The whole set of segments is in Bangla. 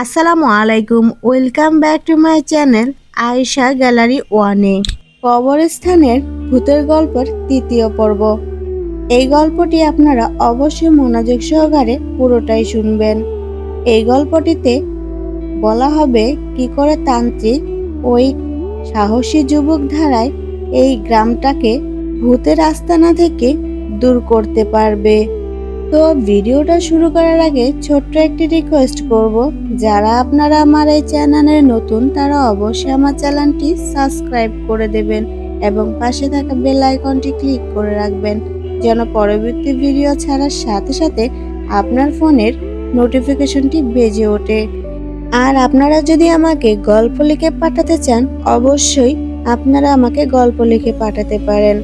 আসসালামু আলাইকুম, welcome back to my channel Ayesha gallery ওয়ানে। কবরস্থানের ভূতের গল্পের তৃতীয় পর্ব। এই গল্পটি আপনারা অবশ্যই মনোযোগ সহকারে পুরোটাই শুনবেন। এই গল্পটিতে বলা হবে কি করে তান্ত্রিক ওই সাহসী যুবক ধারায় এই গ্রামটাকে ভূতের আস্তানা থেকে দূর করতে পারবে। তো ভিডিওটা শুরু করার আগে ছোট্ট একটি রিকোয়েস্ট করব। যারা আপনারা আমার এই চ্যানেলে নতুন, তারা অবশ্যই আমার চ্যানেলটি সাবস্ক্রাইব করে দেবেন এবং পাশে থাকা বেল আইকনটি ক্লিক করে রাখবেন, যেন পরবর্তী ভিডিও ছাড়ার সাথে সাথে আপনার ফোনের নোটিফিকেশনটি বেজে ওঠে। আর আপনারা যদি আমাকে গল্প লিখে পাঠাতে চান, অবশ্যই আপনারা আমাকে গল্প লিখে পাঠাতে পারেন।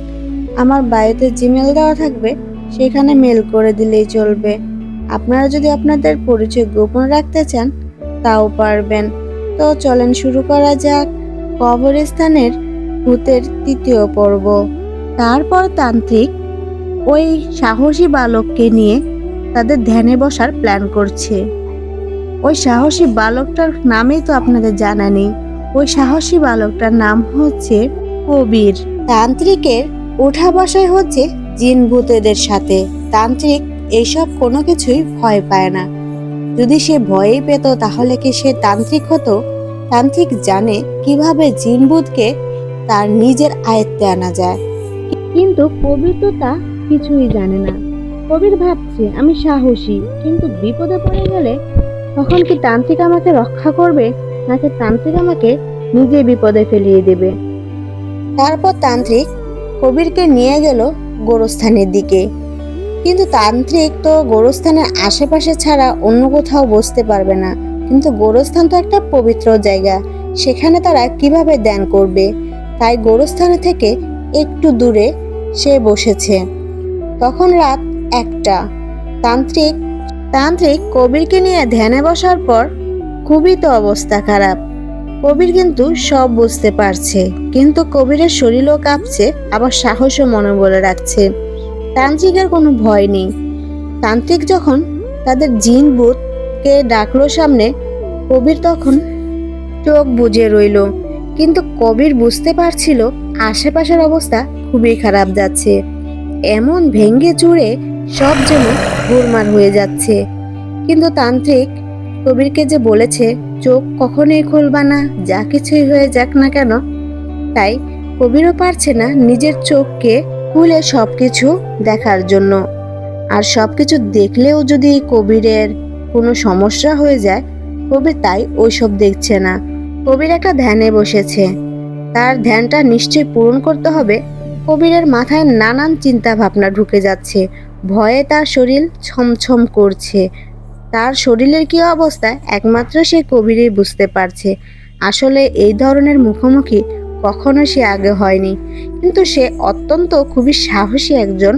আমার বাড়িতে জিমেল দেওয়া থাকবে। সেখানে মেল করে দিলেই চলবে। আপনারা যদি আপনাদের পরিচয় গোপন রাখতে চান, তাও পারবেন। তো চলেন শুরু করা যাক। কবরস্থানের ভূতের তৃতীয় পর্ব। তারপর তান্ত্রিক ওই সাহসী বালককে নিয়ে তাদের ধ্যানে বসার প্ল্যান করছে। ওই সাহসী বালকটার নামই তো আপনাদের জানা নেই। ওই সাহসী বালকটার নাম হচ্ছে কবির। তান্ত্রিকের ওঠা বসায় হচ্ছে জিন ভূতেদের সাথে। তান্ত্রিক এইসব কোনো কিছুই ভয় পায় না। যদি সে ভয়ই পেত, তাহলে কি সে তান্ত্রিক হতো? তান্ত্রিক জানে কীভাবে জিন ভূতকে তার নিজের আয়ত্তে আনা যায়। কিন্তু কবির তো তা কিছুই জানে না। কবির ভাবছে, আমি সাহসী, কিন্তু বিপদে পড়ে গেলে তখন কি তান্ত্রিক আমাকে রক্ষা করবে, নাকি তান্ত্রিক আমাকে নিজে বিপদে ফেলিয়ে দেবে? তারপর তান্ত্রিক কবিরকে নিয়ে গেল গোরস্থানের দিকে। কিন্তু তান্ত্রিক তো গোরস্থানের আশেপাশে ছাড়া অন্য কোথাও বসতে পারবে না। কিন্তু গোরস্থান তো একটা পবিত্র জায়গা, সেখানে তারা কীভাবে ধ্যান করবে? তাই গোরস্থানে থেকে একটু দূরে সে বসেছে। তখন রাত একটা। তান্ত্রিক তান্ত্রিক কবিরকে নিয়ে ধ্যানে বসার পর খুবই তো অবস্থা খারাপ। কবির কিন্তু সব বুঝতে পারছে। কিন্তু কবিরের শরীরও কাঁপছে, আবার সাহসও মনোবলে রাখছে। তান্ত্রিকের কোনো ভয় নেই। তান্ত্রিক যখন তাদের জিন ভূতকে ডাকলো সামনে, কবির তখন চোখ বুজে রইল। কিন্তু কবির বুঝতে পারছিল আশেপাশের অবস্থা খুবই খারাপ যাচ্ছে। এমন ভেঙ্গে চুড়ে সব যেন গোরমার হয়ে যাচ্ছে। কিন্তু তান্ত্রিক কবিরকে যে বলেছে, চোখ কখনোই খুলবা না, যা কিছুই হয়ে যাক না কেন? তাই কবিরও পারছে না নিজের চোখকে খুলে সব কিছু দেখার জন্য। আর সব কিছু দেখলেও যদি কবিরের কোনো সমস্যা হয়ে যায়, কবির তাই ওইসব দেখছে না। কবির একটা ধ্যানে বসেছে। তার ধ্যানটা নিশ্চয়ই পূরণ করতে হবে। কবিরের মাথায় নানান চিন্তা ভাবনা ঢুকে যাচ্ছে। ভয়ে তার শরীর ছমছম করছে। তার শরীরের কি অবস্থা একমাত্র সে কবিরই বুঝতে পারছে। আসলে এই ধরনের মুখোমুখি কখনো সে আগে হয়নি, কিন্তু সে অত্যন্ত খুবই সাহসী একজন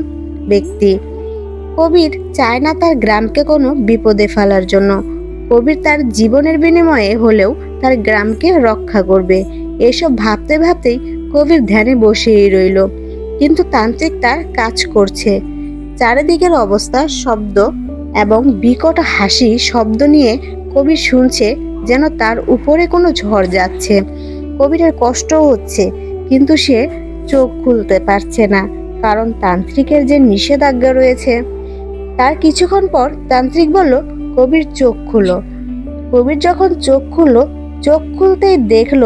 ব্যক্তি। কবির চায় না তার গ্রামকে কোনো বিপদে ফেলার জন্য। কবির তার জীবনের বিনিময়ে হলেও তার গ্রামকে রক্ষা করবে। এসব ভাবতে ভাবতেই কবির ধ্যানে বসেই রইল, কিন্তু তান্ত্রিক তার কাজ করছে। চারিদিকের অবস্থা, শব্দ এবং বিকট হাসি শব্দ নিয়ে কবির শুনছে যেন তার উপরে কোনো ঝড় যাচ্ছে। কবিরের কষ্টও হচ্ছে, কিন্তু সে চোখ খুলতে পারছে না, কারণ তান্ত্রিকের যে নিষেধাজ্ঞা রয়েছে। তার কিছুক্ষণ পর তান্ত্রিক বলল, কবির চোখ খুলো। কবির যখন চোখ খুললো, চোখ খুলতেই দেখল,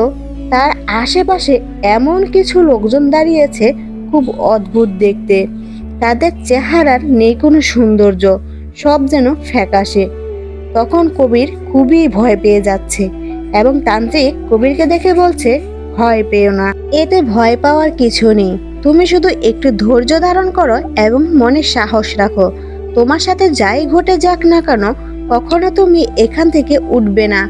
তার আশেপাশে এমন কিছু লোকজন দাঁড়িয়েছে খুব অদ্ভুত দেখতে। তাদের চেহারার নেই কোনো সৌন্দর্য। সব যেন ফ্যাকাশে। তখন কবির খুবই ভয় পেয়ে যাচ্ছে এবং তান্ত্রিক কবিরকে দেখে বলছে, ভয় পেও না, এতে ভয় পাওয়ার কিছু নেই। তুমি শুধু একটু ধৈর্য ধারণ করো এবং মনে সাহস রাখো। তোমার সাথে যাই ঘটে যাক না কেন, কখনো তুমি এখান থেকে উঠবে না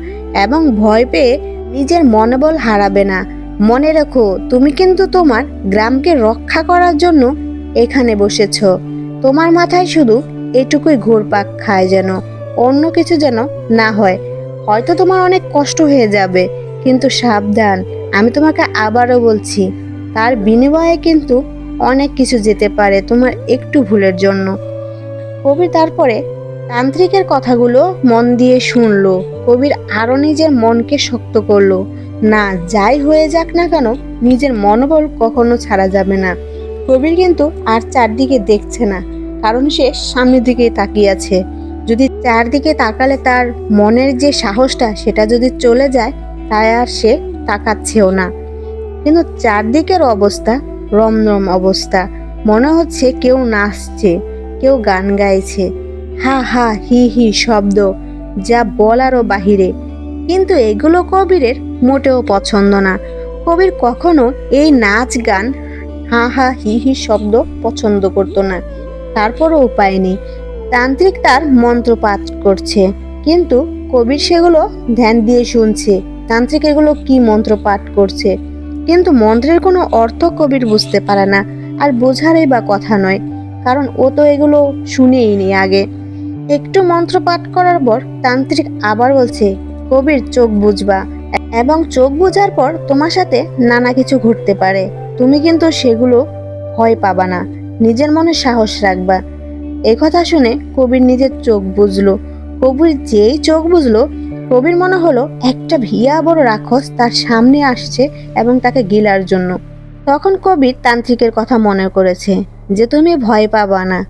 এবং ভয় পেয়ে নিজের মনোবল হারাবে না। মনে রেখো, তুমি কিন্তু তোমার গ্রামকে রক্ষা করার জন্য এখানে বসেছ। তোমার মাথায় শুধু এটুকুই ঘুরপাক খায় যেন, অন্য কিছু যেন না হয়। হয়তো তোমার অনেক কষ্ট হয়ে যাবে, কিন্তু সাবধান, আমি তোমাকে আবারও বলছি, তার বিনিময়ে কিন্তু অনেক কিছু যেতে পারে তোমার একটু ভুলের জন্য। কবির তারপরে তান্ত্রিকের কথাগুলো মন দিয়ে শুনলো, কবির আরও নিজের মনকে শক্ত করল, না, যাই হয়ে যাক না কেন, নিজের মনোবল কখনো ছাড়া যাবে না। কবির কিন্তু আর চারদিকে দেখছে না। কারণ সে সামনের দিকে তাকিয়ে আছে। যদি চারদিকে তাকালে তার মনের যে সাহসটা, সেটা যদি চলে যায়, তাই আর সে তাকাচ্ছেও না। কিন্তু চারদিকের অবস্থা রমরম অবস্থা। মনে হচ্ছে কেউ নাচছে, কেউ গান গাইছে। হা হা, হি হি শব্দ, যা বলারও বাহিরে। কিন্তু এগুলো কবিরের মোটেও পছন্দ না। কবির কখনো এই নাচ গান, হা হা, হি হি শব্দ পছন্দ করতো না। তারপরও উপায় নেই। তান্ত্রিক তার মন্ত্র পাঠ করছে। কিন্তু কবির সেগুলো ধ্যান দিয়ে শুনছে। তান্ত্রিক এগুলো কি মন্ত্র পাঠ করছে? কিন্তু মন্ত্রের কোনো অর্থ কবির বুঝতে পারে না। আর বোঝারই বা কথা নয়। কারণ ও তো এগুলো শুনেই নি আগে। একটু মন্ত্র পাঠ করার পর তান্ত্রিক আবার বলছে, কবির চোখ বুঝবা। এবং চোখ বুঝার পর তোমার সাথে নানা কিছু ঘটতে পারে। তুমি কিন্তু সেগুলো ভয় পাবা না। নিজের মনে সাহস রাখবা। এই কথা শুনে কবির নিজের চোখ বুঝলো কবির যেই চোখ বুঝলো কবির মনে হলো একটা ভিয়া বড় রাক্ষস তার সামনে আসছে এবং তাকে গিলার জন্য। তখন কবির তান্ত্রিকের কথা মনে করেছে যে, তুমি ভয় পাবা না।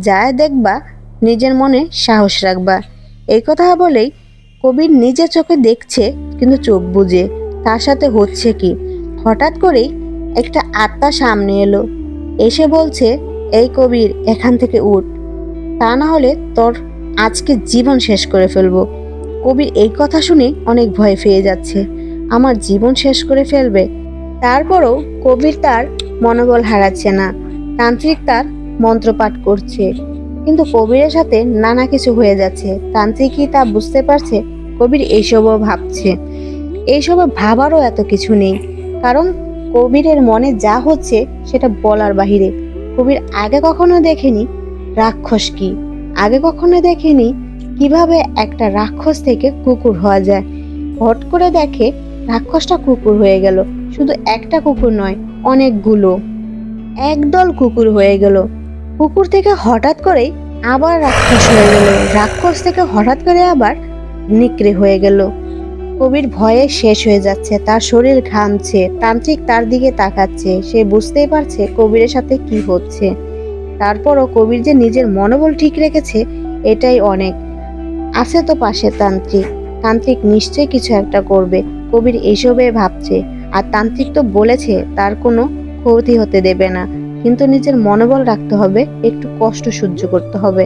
যা দেখবা, নিজের মনে সাহস রাখবা। এই কথা বলেই কবির নিজের চোখে দেখছে কিন্তু চোখ বুঝে তার সাথে হচ্ছে কি? হঠাৎ করেই একটা আত্মা সামনে এলো। এসে বলছে, এই কবির, এখান থেকে উঠ। তা না হলে তোর আজকে জীবন শেষ করে ফেলব কবির এই কথা শুনে অনেক ভয় পেয়ে যাচ্ছে। আমার জীবন শেষ করে ফেলবে তারপরও কবির তার মনোবল হারাচ্ছে না। তান্ত্রিক তার মন্ত্রপাঠ করছে। কিন্তু কবিরের সাথে নানা কিছু হয়ে যাচ্ছে। তান্ত্রিকই তা বুঝতে পারছে, কবির এইসবও ভাবছে। এইসবে ভাবারও এত কিছু নেই। কারণ কবিরের মনে যা হচ্ছে সেটা বলার বাহিরে। কবির আগে কখনো দেখেনি রাক্ষস কি। আগে কখনো দেখেনি কীভাবে একটা রাক্ষস থেকে কুকুর হওয়া যায়। হট করে দেখে রাক্ষসটা কুকুর হয়ে গেল। শুধু একটা কুকুর নয়, অনেকগুলো। একদল কুকুর হয়ে গেল। কুকুর থেকে হঠাৎ করেই আবার রাক্ষস হয়ে গেল। রাক্ষস থেকে হঠাৎ করে আবার নিকড়ে হয়ে গেল। কবির ভয়ে শেষ হয়ে যাচ্ছে, তার শরীর ঘামছে, তান্ত্রিক তার দিকে তাকাচ্ছে, সে বুঝতেই পারছে কবিরের সাথে কি হচ্ছে। তারপরও কবির যে নিজের মনোবল ঠিক রেখেছে, এটাই অনেক। আছে তো পাশে তান্ত্রিক তান্ত্রিক নিশ্চয়ই কিছু একটা করবে, কবির এইসবে ভাবছে, আর তান্ত্রিক তো বলেছে তার কোনো ক্ষতি হতে দেবে না, কিন্তু নিজের মনোবল রাখতে হবে, একটু কষ্ট সহ্য করতে হবে।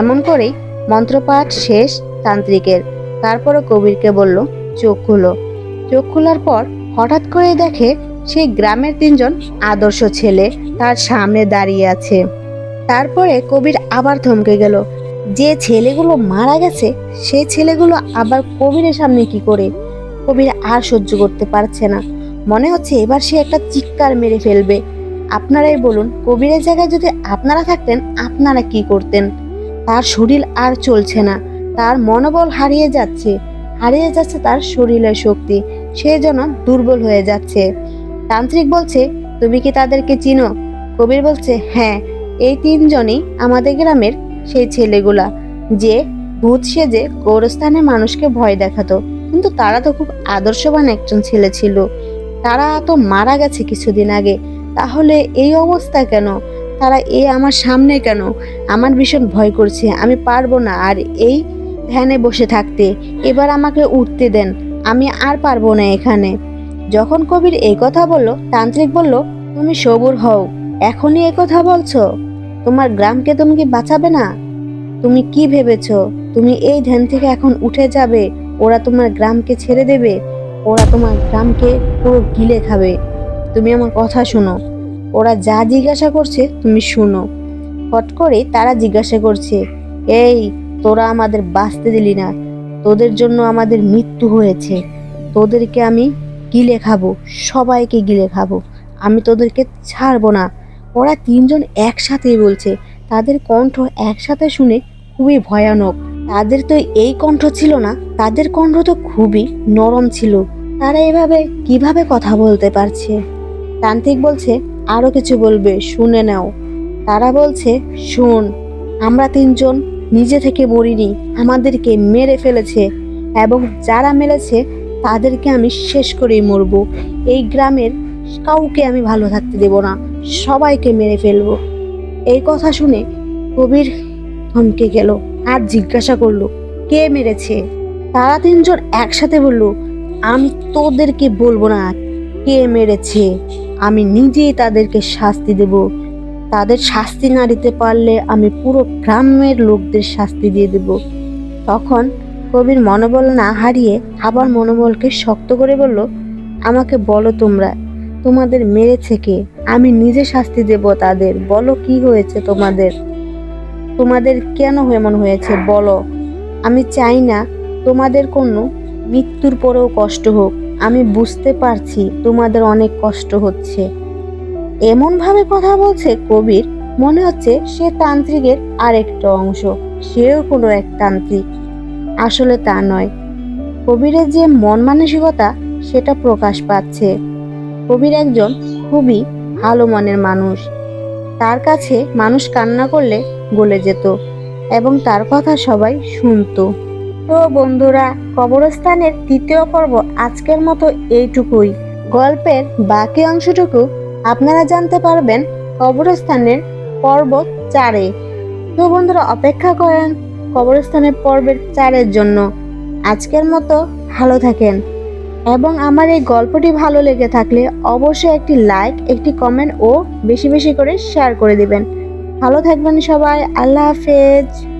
এমন করেই মন্ত্রপাঠ শেষ তান্ত্রিকের তারপরে কবিরকে বলল চোখ খুলো। চোখ খোলার পর হঠাৎ করে দেখে সেই গ্রামের তিনজন আদর্শ ছেলে তার সামনে দাঁড়িয়ে আছে। তারপরে কবির আবার থমকে গেল। যে ছেলেগুলো মারা গেছে, সেই ছেলেগুলো আবার কবিরের সামনে কি করে? কবির আর সহ্য করতে পারছে না। মনে হচ্ছে এবার সে একটা চিৎকার মেরে ফেলবে। আপনারাই বলুন, কবিরের জায়গায় যদি আপনারা থাকতেন, আপনারা কি করতেন? তার শরীর আর চলছে না। তার মনোবল হারিয়ে যাচ্ছে। হারিয়ে যাচ্ছে তার শরীরের শক্তি। সে যেন দুর্বল হয়ে যাচ্ছে। তান্ত্রিক বলছে, তুমি কি তাদেরকে চিনো? কবির বলছে হ্যাঁ এই তিনজনই আমাদের গ্রামের সেই ছেলেগুলা। যে ভূত সেজে গোরস্থানে মানুষকে ভয় দেখাতো, কিন্তু তারা তো খুব আদর্শবান একজন ছেলে ছিল। তারা তো মারা গেছে কিছুদিন আগে। তাহলে এই অবস্থা কেন? তারা এই আমার সামনে কেন? আমার ভীষণ ভয় করছে, আমি পারব না। আর এই ধ্যানে বসে থাকতে। এবার আমাকে উঠতে দেন। আমি আর পারব না এখানে। যখন কবির এই কথা বলল, তান্ত্রিক বলল, তুমি সবুর হও। এখনই এই কথা বলছো? তোমার গ্রামকে তুমি কি বাঁচাবে না? তুমি কি ভেবেছ? তুমি এই ধ্যান থেকে এখন উঠে যাবে? ওরা তোমার গ্রামকে ছেড়ে দেবে? ওরা তোমার গ্রামকে পুরো গিলে খাবে? তুমি আমার কথা শোনো। ওরা যা জিজ্ঞাসা করছে, তুমি শুনো। হট করে তারা জিজ্ঞাসা করছে, এই তোরা আমাদের বাঁচতে দিলি না। তোদের জন্য আমাদের মৃত্যু হয়েছে। তোদেরকে আমি গিলে খাব, সবাইকে গিলে খাব। আমি তোদেরকে ছাড়বো না। ওরা তিনজন একসাথেই বলছে। তাদের কণ্ঠ একসাথে শুনে খুবই ভয়ানক। তাদের তো এই কণ্ঠ ছিল না, তাদের কণ্ঠ তো খুবই নরম ছিল। তারা এভাবে কীভাবে কথা বলতে পারছে? তান্ত্রিক বলছে আরও কিছু বলবে, শুনে নাও। তারা বলছে, শোন, আমরা তিনজন নিজে থেকে মরিনি আমাদেরকে মেরে ফেলেছে এবং যারা মেরেছে তাদেরকে আমি শেষ করেই মরব। এই গ্রামের কাউকে আমি ভালো থাকতে দেব না, সবাইকে মেরে ফেলব। এই কথা শুনে কবির থমকে গেল আর জিজ্ঞাসা করল, কে মেরেছে? তারা তিনজন একসাথে বলল, আমি তোদেরকে বলব না কে মেরেছে, আমি নিজেই তাদেরকে শাস্তি দেব। তাদের শাস্তি না দিতে পারলে আমি পুরো গ্রামের লোকদের শাস্তি দিয়ে দেব। তখন কবির মনোবল না হারিয়ে আবার মনোবলকে শক্ত করে বলল, আমাকে বলো তোমরা, তোমাদের মেরেছে কে? আমি নিজে শাস্তি দেব তাদের। বলো কি হয়েছে তোমাদের? তোমাদের কেন এমন হয়েছে? বলো। আমি চাই না তোমাদের কোনো মৃত্যুর পরেও কষ্ট হোক। আমি বুঝতে পারছি তোমাদের অনেক কষ্ট হচ্ছে। এমনভাবে কথা বলছে কবির, মনে হচ্ছে সে তান্ত্রিকের আরেকটা অংশ, সেও কোনো এক তান্ত্রিক। আসলে তা নয়। কবিরের যে মন মানসিকতা, সেটা প্রকাশ পাচ্ছে। কবির একজন খুবই ভালো মনের মানুষ। তার কাছে মানুষ কান্না করলে গলে যেত এবং তার কথা সবাই শুনতো। তো বন্ধুরা, কবরস্থানের তৃতীয় পর্ব আজকের মতো এইটুকুই। গল্পের বাকি অংশটুকু আপনারা জানতে পারবেন কবরস্থানের পর্ব চারে। তো বন্ধুরা, অপেক্ষা করেন কবরস্থানের পর্বের চারের জন্য। আজকের মতো ভালো থাকেন। এবং আমার এই গল্পটি ভালো লেগে থাকলে অবশ্যই একটি লাইক একটি কমেন্ট ও বেশি বেশি করে শেয়ার করে দিবেন। ভালো থাকবেন সবাই। আল্লাহ হাফেজ।